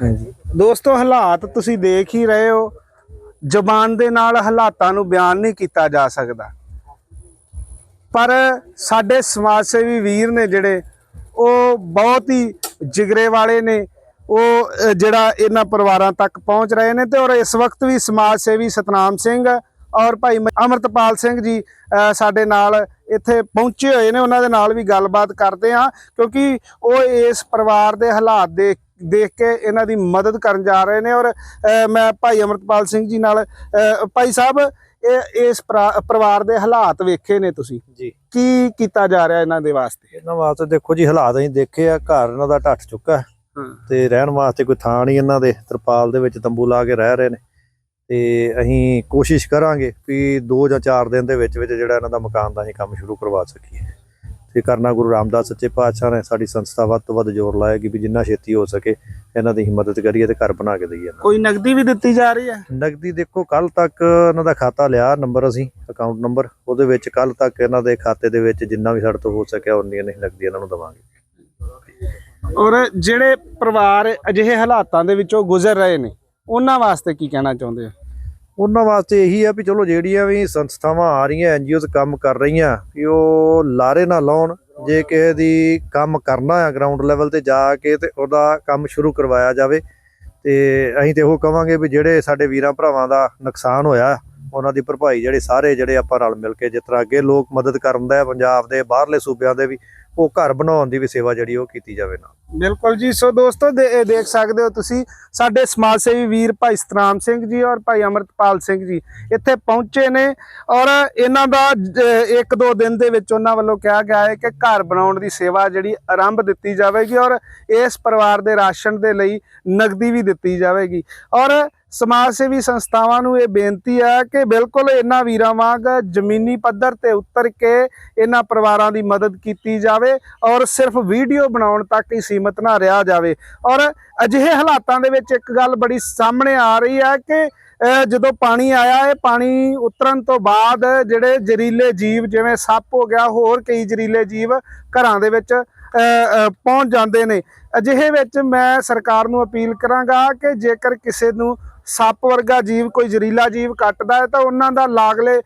S2: ਹਾਂਜੀ।
S1: ਦੋਸਤੋ ਹਾਲਾਤ ਤੁਸੀਂ ਦੇਖ ਹੀ ਰਹੇ ਹੋ। ਜ਼ਬਾਨ ਦੇ ਨਾਲ ਹਾਲਾਤਾਂ ਨੂੰ ਬਿਆਨ ਨਹੀਂ ਕੀਤਾ ਜਾ ਸਕਦਾ। ਪਰ ਸਾਡੇ ਸਮਾਜ ਸੇਵੀ ਵੀਰ ਨੇ ਜਿਹੜੇ, ਉਹ ਬਹੁਤ ਹੀ ਜਿਗਰੇ ਵਾਲੇ ਨੇ। ਉਹ ਜਿਹੜਾ ਇਹਨਾਂ ਪਰਿਵਾਰਾਂ ਤੱਕ ਪਹੁੰਚ ਰਹੇ ਨੇ ਤੇ ਔਰ ਇਸ ਵਕਤ ਵੀ ਸਮਾਜ ਸੇਵੀ ਸਤਨਾਮ ਸਿੰਘ ਔਰ ਭਾਈ ਮ- ਅਮਰਤਪਾਲ ਸਿੰਘ ਜੀ ਸਾਡੇ ਨਾਲ ਇੱਥੇ ਪਹੁੰਚੇ ਹੋਏ ਨੇ। ਉਹਨਾਂ ਦੇ ਨਾਲ ਵੀ ਗੱਲਬਾਤ ਕਰਦੇ ਹਾਂ ਕਿਉਂਕਿ ਉਹ ਇਸ ਪਰਿਵਾਰ ਦੇ ਹਾਲਾਤ ਦੇਖ ਦੇਖ ਕੇ ਇਹਨਾਂ ਦੀ ਮਦਦ ਕਰਨ ਜਾ ਰਹੇ ਨੇ। ਔਰ ਮੈਂ ਭਾਈ ਅਮਰਤਪਾਲ ਸਿੰਘ ਜੀ ਨਾਲ ਭਾਈ ਸਾਹਿਬ ਇਹ ਇਸ ਪਰਾ- ਪਰਿਵਾਰ ਦੇ ਹਾਲਾਤ ਵੇਖੇ ਨੇ ਤੁਸੀਂ?
S5: ਜੀ।
S1: ਕੀ ਕੀਤਾ ਜਾ ਰਿਹਾ ਇਹਨਾਂ ਦੇ ਵਾਸਤੇ?
S5: ਇਹਨਾਂ ਵਾਸਤੇ ਦੇਖੋ ਜੀ ਹਾਲਾਤ ਅਸੀਂ ਦੇਖੇ ਆ ਘਰ ਇਹਨਾਂ ਦਾ ਢੱਠ ਚੁੱਕਾ ਤੇ ਰਹਿਣ ਵਾਸਤੇ ਕੋਈ ਥਾਂ ਨਹੀਂ ਇਹਨਾਂ ਦੇ ਤਰਪਾਲ ਦੇ ਵਿੱਚ ਤੰਬੂ ਲਾ ਕੇ ਰਹਿ ਰਹੇ ਨੇ। ਤੇ ਅਸੀਂ ਕੋਸ਼ਿਸ਼ ਕਰਾਂਗੇ ਵੀ 2 ਜਾਂ 4 ਦਿਨ ਦੇ ਵਿੱਚ ਵਿੱਚ ਜਿਹੜਾ ਇਹਨਾਂ ਦਾ ਮਕਾਨ ਦਾ ਅਸੀਂ ਕੰਮ ਸ਼ੁਰੂ ਕਰਵਾ ਸਕੀਏ। ਤੇ ਕਰਨਾ ਗੁਰੂ ਰਾਮਦਾਸ ਸੱਚੇ ਪਾਤਸ਼ਾਹ ਨੇ ਸਾਡੀ ਸੰਸਥਾ ਵੱਧ ਤੋਂ ਵੱਧ ਜ਼ੋਰ ਲਾਇਆ ਕਿ ਵੀ ਜਿੰਨਾ ਛੇਤੀ ਹੋ ਸਕੇ ਇਹਨਾਂ ਦੀ ਹੀ ਮਦਦ ਕਰੀਏ ਤੇ ਘਰ ਬਣਾ ਕੇ ਦਈਏ।
S1: ਕੋਈ ਨਗਦੀ ਵੀ ਦਿੱਤੀ ਜਾ ਰਹੀ ਹੈ?
S5: ਨਗਦੀ ਦੇਖੋ ਕੱਲ ਤੱਕ ਇਹਨਾਂ ਦਾ ਖਾਤਾ ਲਿਆ ਨੰਬਰ ਅਸੀਂ ਅਕਾਊਂਟ ਨੰਬਰ ਉਹਦੇ ਵਿੱਚ ਕੱਲ ਤੱਕ ਇਹਨਾਂ ਦੇ ਖਾਤੇ ਦੇ ਵਿੱਚ ਜਿੰਨਾ ਵੀ ਸਾਡੇ ਤੋਂ ਹੋ ਸਕਿਆ ਉਨੀ ਨਹੀਂ ਨਗਦੀ ਇਹਨਾਂ ਨੂੰ ਦਵਾਂਗੇ।
S1: ਔਰ ਜਿਹੜੇ ਪਰਿਵਾਰ ਅਜਿਹੇ ਹਾਲਾਤਾਂ ਦੇ ਵਿੱਚੋਂ ਗੁਜ਼ਰ ਰਹੇ ਨੇ ਉਹਨਾਂ ਵਾਸਤੇ ਕੀ ਕਹਿਣਾ ਚਾਹੁੰਦੇ ਹੋ?
S5: ਉਹਨਾਂ ਵਾਸਤੇ ਇਹੀ ਆ ਵੀ ਚਲੋ ਜਿਹੜੀਆਂ ਵੀ ਸੰਸਥਾਵਾਂ ਆ ਰਹੀਆਂ ਐਨਜੀਓਜ਼ ਕੰਮ ਕਰ ਰਹੀਆਂ, ਵੀ ਉਹ ਲਾਰੇ ਨਾ ਲਾਉਣ, ਜੇ ਕਿਸੇ ਦੀ ਕੰਮ ਕਰਨਾ ਆ ਗਰਾਊਂਡ ਲੈਵਲ ਤੇ ਜਾ ਕੇ ਤੇ ਉਹਦਾ ਕੰਮ ਸ਼ੁਰੂ ਕਰਵਾਇਆ ਜਾਵੇ। ਤੇ ਅਸੀਂ ਤੇ ਉਹ ਕਵਾਂਗੇ ਵੀ ਜਿਹੜੇ ਸਾਡੇ ਵੀਰਾਂ ਭਰਾਵਾਂ ਦਾ ਨੁਕਸਾਨ ਹੋਇਆ, ਉਹਨਾਂ ਦੀ ਭਰਪਾਈ ਜਿਹੜੇ ਸਾਰੇ ਜਿਹੜੇ ਆਪਾਂ ਰਲ ਮਿਲ ਕੇ ਜਿਸ ਤਰ੍ਹਾਂ ਅੱਗੇ ਲੋਕ ਮਦਦ ਕਰਨ ਦਾ ਪੰਜਾਬ ਦੇ ਬਾਹਰਲੇ ਸੂਬਿਆਂ ਦੇ ਵੀ ਉਹ ਘਰ ਬਣਾਉਣ ਦੀ ਵੀ ਸੇਵਾ ਜਿਹੜੀ ਉਹ ਕੀਤੀ ਜਾਵੇ ਨਾ
S1: ਬਿਲਕੁਲ ਜੀ। ਸੋ ਦੋਸਤੋ ਦੇਖ ਸਕਦੇ ਹੋ ਤੁਸੀਂ, ਸਾਡੇ ਸਮਾਜ ਸੇਵੀ ਵੀਰ ਭਾਈ ਸਤਨਾਮ ਸਿੰਘ ਜੀ ਔਰ ਭਾਈ ਅਮਰਤਪਾਲ ਸਿੰਘ ਜੀ ਇੱਥੇ ਪਹੁੰਚੇ ਨੇ ਔਰ ਇਹਨਾਂ ਦਾ ਇੱਕ ਦੋ ਦਿਨ ਦੇ ਵਿੱਚ ਉਹਨਾਂ ਵੱਲੋਂ ਕਿਹਾ ਗਿਆ ਹੈ ਕਿ ਘਰ ਬਣਾਉਣ ਦੀ ਸੇਵਾ ਜਿਹੜੀ ਆਰੰਭ ਦਿੱਤੀ ਜਾਵੇਗੀ ਔਰ ਇਸ ਪਰਿਵਾਰ ਦੇ ਰਾਸ਼ਨ ਦੇ ਲਈ ਨਗਦੀ ਵੀ ਦਿੱਤੀ ਜਾਵੇਗੀ। ਔਰ ਸਮਾਜ ਸੇਵੀ ਸੰਸਥਾਵਾਂ ਨੂੰ ਇਹ ਬੇਨਤੀ ਹੈ ਕਿ ਬਿਲਕੁਲ ਇਹਨਾਂ ਵੀਰਾਂ ਵਾਂਗ ਜ਼ਮੀਨੀ ਪੱਧਰ ਤੇ ਉਤਰ ਕੇ ਇਹਨਾਂ ਪਰਿਵਾਰਾਂ ਦੀ ਮਦਦ ਕੀਤੀ ਜਾਵੇ ਔਰ ਸਿਰਫ ਵੀਡੀਓ ਬਣਾਉਣ ਤੱਕ ਹੀ ਸੀਮਤ ਨਾ ਰਿਹਾ ਜਾਵੇ। ਔਰ ਅਜਿਹੇ ਹਾਲਾਤਾਂ ਦੇ ਵਿੱਚ ਇੱਕ ਗੱਲ ਬੜੀ ਸਾਹਮਣੇ ਆ ਰਹੀ ਹੈ ਕਿ ਜਦੋਂ ਪਾਣੀ ਆਇਆ ਹੈ ਪਾਣੀ ਉਤਰਨ ਤੋਂ ਬਾਅਦ ਜਿਹੜੇ ਜ਼ਹਿਰੀਲੇ ਜੀਵ ਜਿਵੇਂ ਸੱਪ ਹੋ ਗਿਆ, ਹੋਰ ਕਈ ਜ਼ਹਿਰੀਲੇ ਜੀਵ ਘਰਾਂ ਦੇ ਵਿੱਚ ਪਹੁੰਚ ਜਾਂਦੇ ਨੇ। ਅਜਿਹੇ ਵਿੱਚ ਮੈਂ ਸਰਕਾਰ ਨੂੰ ਅਪੀਲ ਕਰਾਂਗਾ ਕਿ ਜੇਕਰ ਕਿਸੇ ਨੂੰ ਸੱਪ ਵਰਗਾ ਜੀਵ ਕੋਈ ਜ਼ਹਿਰੀਲਾ ਜੀਵ ਕੱਟਦਾ ਹੈ ਤਾਂ ਉਹਨਾਂ ਦਾ ਲਾਗਲੇ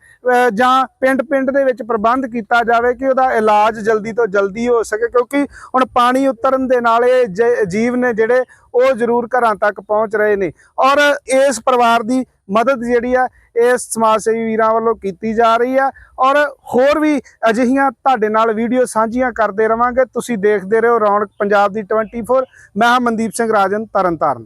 S1: ਜਾਂ ਪਿੰਡ-ਪਿੰਡ ਦੇ ਵਿੱਚ ਪ੍ਰਬੰਧ ਕੀਤਾ ਜਾਵੇ ਕਿ ਉਹਦਾ ਇਲਾਜ ਜਲਦੀ ਤੋਂ ਜਲਦੀ ਹੋ ਸਕੇ, ਕਿਉਂਕਿ ਹੁਣ ਪਾਣੀ ਉਤਰਨ ਦੇ ਨਾਲ ਇਹ ਜੀਵ ਨੇ ਜਿਹੜੇ ਉਹ ਜ਼ਰੂਰ ਘਰਾਂ ਤੱਕ ਪਹੁੰਚ ਰਹੇ ਨੇ। ਔਰ ਇਸ ਪਰਿਵਾਰ ਦੀ ਮਦਦ ਜਿਹੜੀ ਆ ਇਸ ਸਮਾਜ ਸੇਵੀ ਵੀਰਾਂ ਵੱਲੋਂ ਕੀਤੀ ਜਾ ਰਹੀ ਹੈ ਔਰ ਹੋਰ ਵੀ ਅਜਿਹੀਆਂ ਤੁਹਾਡੇ ਨਾਲ ਵੀਡੀਓ ਸਾਂਝੀਆਂ ਕਰਦੇ ਰਵਾਂਗੇ। ਤੁਸੀਂ ਦੇਖਦੇ ਰਹੋ ਰੌਣਕ ਪੰਜਾਬ ਦੀ 24 ਮੈਂ ਹਾਂ ਮਨਦੀਪ ਸਿੰਘ ਰਾਜਨ, ਤਰਨਤਾਰਨ।